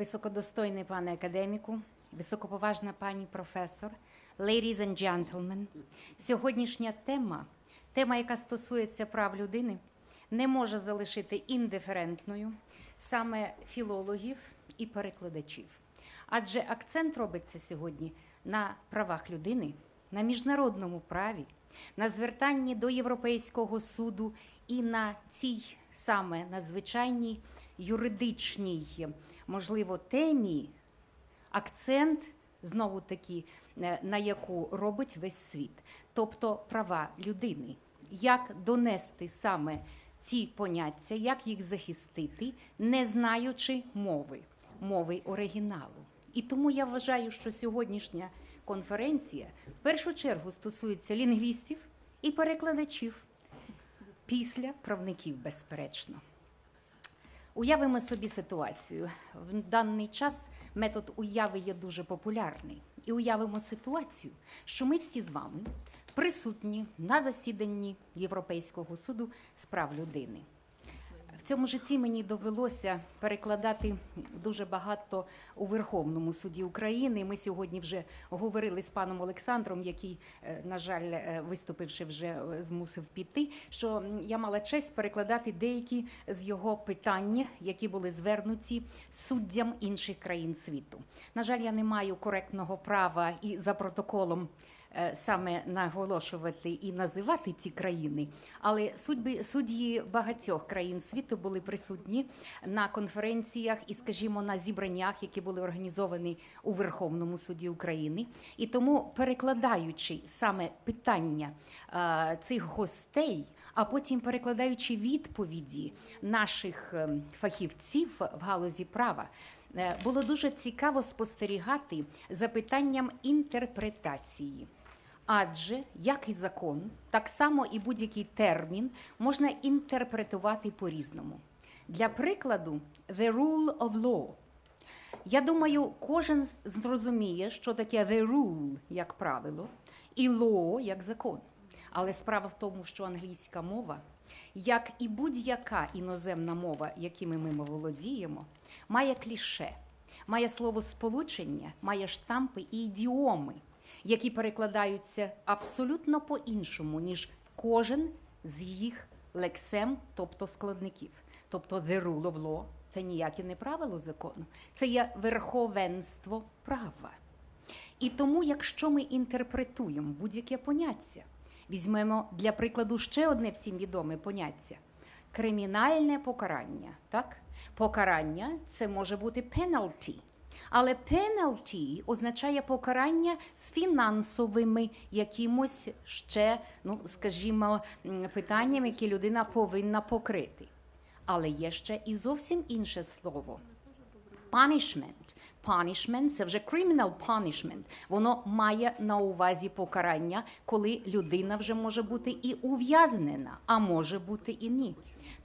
Високодостойний пане академіку, високоповажна пані професор, ladies and gentlemen, сьогоднішня тема, тема, яка стосується прав людини, не може залишити індиферентною саме філологів і перекладачів. Адже акцент робиться сьогодні на правах людини, на міжнародному праві, на звертанні до Європейського суду і на цій саме надзвичайній юридичній, можливо, темі, акцент знову таки е, на яку робить весь світ, тобто права людини, як донести саме ці поняття, як їх захистити, не знаючи мови, мови оригіналу. І тому я вважаю, що сьогоднішня конференція в першу чергу стосується лінгвістів і перекладачів після правників, безперечно. Уявимо собі ситуацію. В даний час метод уяви є дуже популярний. І уявимо ситуацію, що ми всі з вами присутні на засіданні Європейського суду з прав людини. Цьому житті мені довелося перекладати дуже багато у Верховному суді України. Ми сьогодні вже говорили з паном Олександром, який, е, на жаль, е, виступивши вже е, змусив піти. Що я мала честь перекладати деякі з його питань, які були звернуті суддям інших країн світу. На жаль, я не маю коректного права і за протоколом саме наголошувати і називати ці країни, але судьби судді багатьох країн світу були присутні на конференціях і, скажімо, на зібраннях, які були організовані у Верховному суді України. І тому, перекладаючи саме питання е, цих гостей, а потім перекладаючи відповіді наших е, фахівців в галузі права. Е, Було дуже цікаво спостерігати за питанням інтерпретації. Адже як і закон, так само і будь-який термін можна інтерпретувати по-різному. Для прикладу, the rule of law. Я думаю, кожен зрозуміє, що таке the rule, як правило, і law, як закон. Але справа в тому, що англійська мова, як і будь-яка іноземна мова, якими ми володіємо, має кліше, має слово сполучення, має штампи і ідіоми, які перекладаються абсолютно по-іншому, ніж кожен з їх лексем, тобто складників. Тобто the rule of law – це ніяке не правило закону, це є верховенство права. І тому, якщо ми інтерпретуємо будь-яке поняття, візьмемо для прикладу ще одне всім відоме поняття кримінальне покарання. Так? Покарання це може бути penalty. Але penalty означає покарання з фінансовими якимось ще, ну скажімо, питаннями, які людина повинна покрити. Але є ще і зовсім інше слово punishment. Punishment – це вже criminal punishment. Воно має на увазі покарання, коли людина вже може бути і ув'язнена, а може бути і ні.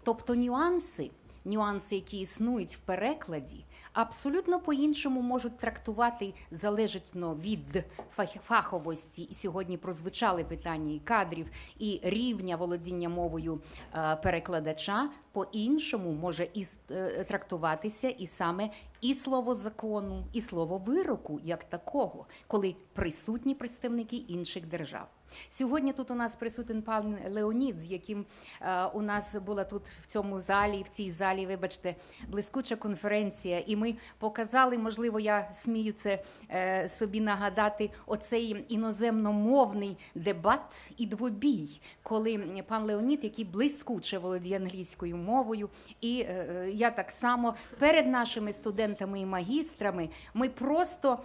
Тобто нюанси, нюанси, які існують в перекладі, абсолютно по-іншому можуть трактувати залежно від фах- фаховості. І сьогодні прозвучали питання і кадрів, і рівня володіння мовою е, перекладача. По-іншому може і е, трактуватися і саме і слово закону, і слово вироку як такого, коли присутні представники інших держав. Сьогодні тут у нас присутній пан Леонід, з яким е, у нас була тут в цьому залі, в цій залі, вибачте, блискуча конференція, і ми показали, можливо, я смію це е, собі нагадати, оцей іноземномовний дебат і двобій, коли пан Леонід, який блискуче володіє англійською мовою, і е, я так само перед нашими студентами і магістрами ми просто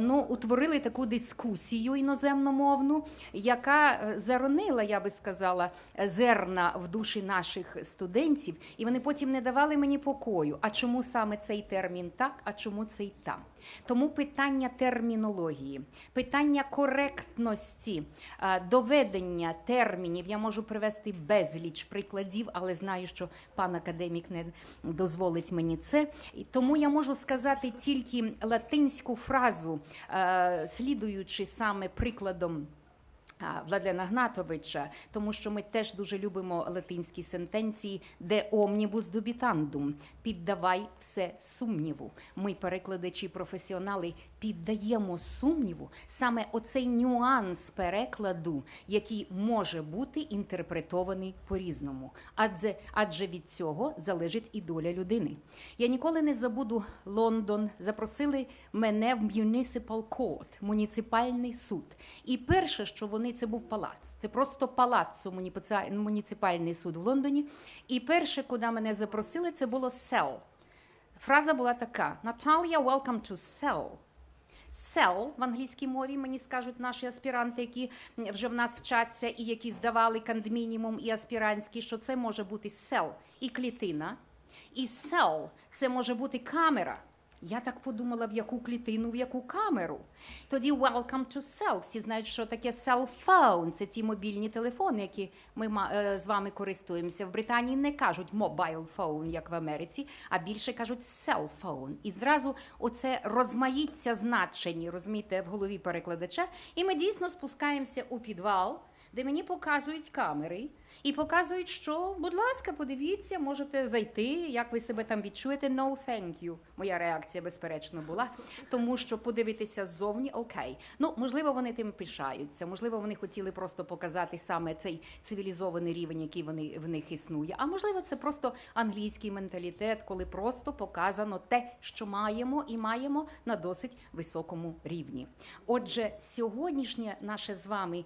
ну, утворили таку дискусію іноземномовну, яка е, заронила, я би сказала, зерна в душі наших студентів, і вони потім не давали мені покою. А чому саме цей термін так, а чому цей там? Тому питання термінології, питання коректності, е, доведення термінів. Я можу привести безліч прикладів, але знаю, що пан академік не дозволить мені це. І Тому я можу сказати тільки латинську фразу, е, слідуючи саме прикладом. Владлена Гнатовича, тому що ми теж дуже любимо латинські сентенції, де омнібус дубітандум. Піддавай все сумніву. Ми, перекладачі, професіонали, піддаємо сумніву саме оцей нюанс перекладу, який може бути інтерпретований по-різному. Адже, адже від цього залежить і доля людини. Я ніколи не забуду Лондон. Запросили мене в Municipal Court, муніципальний суд. І перше, що вони це був палац. Це просто муніципа- муніципальний суд в Лондоні. І перше, куди мене запросили, це було cell. Фраза була така: Наталія, welcome to cell. Cell в англійській мові мені скажуть наші аспіранти, які вже в нас вчаться і які здавали кандмінімум і аспірантський, що це може бути cell і клітина, і cell – це може бути камера. Я так подумала, в яку клітину, в яку камеру. Тоді welcome to cell. Всі знають, що таке cell phone. Це ті мобільні телефони, які ми е, з вами користуємося. В Британії не кажуть mobile phone, як в Америці, а більше кажуть cell phone. І зразу оце розмаїться значення, розумієте, в голові перекладача. І ми дійсно спускаємося у підвал, де мені показують камери. І показують, що, будь ласка, подивіться, можете зайти, як ви себе там відчуєте. No, thank you. Моя реакція, безперечно, була. Тому що подивитися ззовні, окей. Ну, можливо, вони тим пишаються, можливо, вони хотіли просто показати саме цей цивілізований рівень, який вони в них існує. А можливо, це просто англійський менталітет, коли просто показано те, що маємо, і маємо на досить високому рівні. Отже, сьогоднішнє наше з вами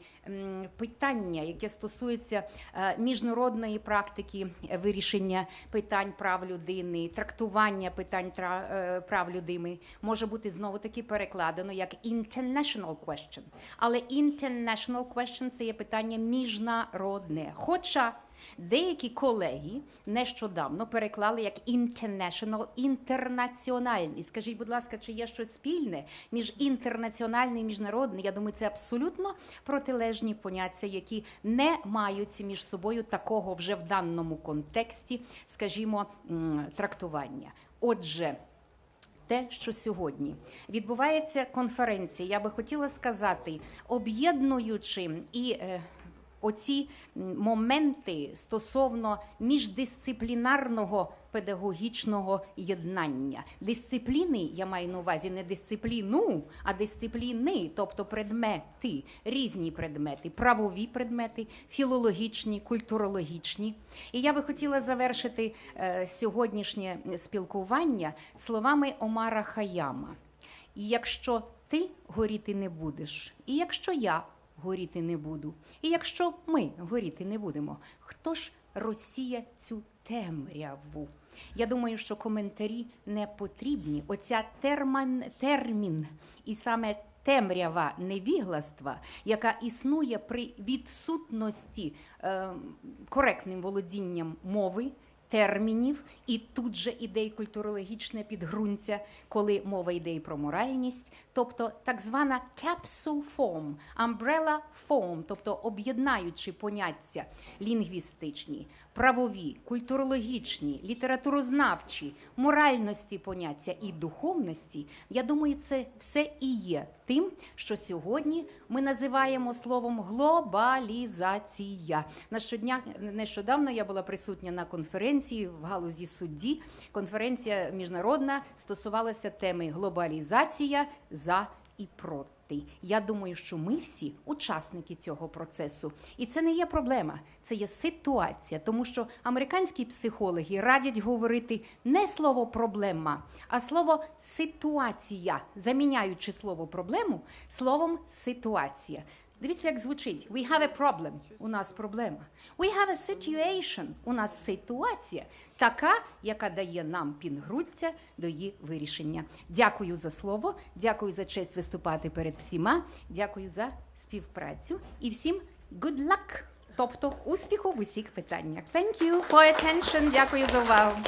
питання, яке стосується е, міжнародної практики е, вирішення питань прав людини, трактування питань е, прав людини, може бути знову таки перекладено як international question. Але international question – це є питання міжнародне. Хоча Деякі колеги нещодавно переклали як international, інтернаціональний. Скажіть, будь ласка, чи є щось спільне між інтернаціональним і міжнародним? Я думаю, це абсолютно протилежні поняття, які не мають між собою такого вже в даному контексті, скажімо, трактування. Отже. Те, що сьогодні відбувається конференція, я би хотіла сказати, об'єднуючи і е, оці моменти стосовно міждисциплінарного педагогічного єднання. Дисципліни, я маю на увазі не дисципліну, а дисципліни, тобто предмети, різні предмети, правові предмети, філологічні, культурологічні. І я би хотіла завершити е, сьогоднішнє спілкування словами Омара Хаяма. І якщо ти горіти не будеш, і якщо я горіти не буду, і якщо ми горіти не будемо, хто ж розсіє цю темряву? Я думаю, що коментарі не потрібні. Оця термін, термін і саме темрява невігластва, яка існує при відсутності е, коректним володінням мови, термінів, і тут же іде культурологічне підґрунтя, коли мова йде і про моральність, тобто так звана capsule form, umbrella form, тобто об'єднаючи поняття лінгвістичні, правові, культурологічні, літературознавчі, моральності поняття і духовності, я думаю, це все і є тим, що сьогодні ми називаємо словом глобалізація. На щодня нещодавно я була присутня на конференції в галузі судді. Конференція міжнародна стосувалася теми глобалізація за і проти. Я думаю, що ми всі учасники цього процесу, і це не є проблема, це є ситуація, тому що американські психологи радять говорити не слово проблема, а слово ситуація, заміняючи слово проблему словом ситуація. Дивіться, як звучить. We have a problem. У нас проблема. We have a situation. У нас ситуація така, яка дає нам підґрунтя до її вирішення. Дякую за слово, дякую за честь виступати перед всіма. Дякую за співпрацю і всім good luck, тобто успіху в усіх питаннях. Thank you for attention. Дякую за увагу.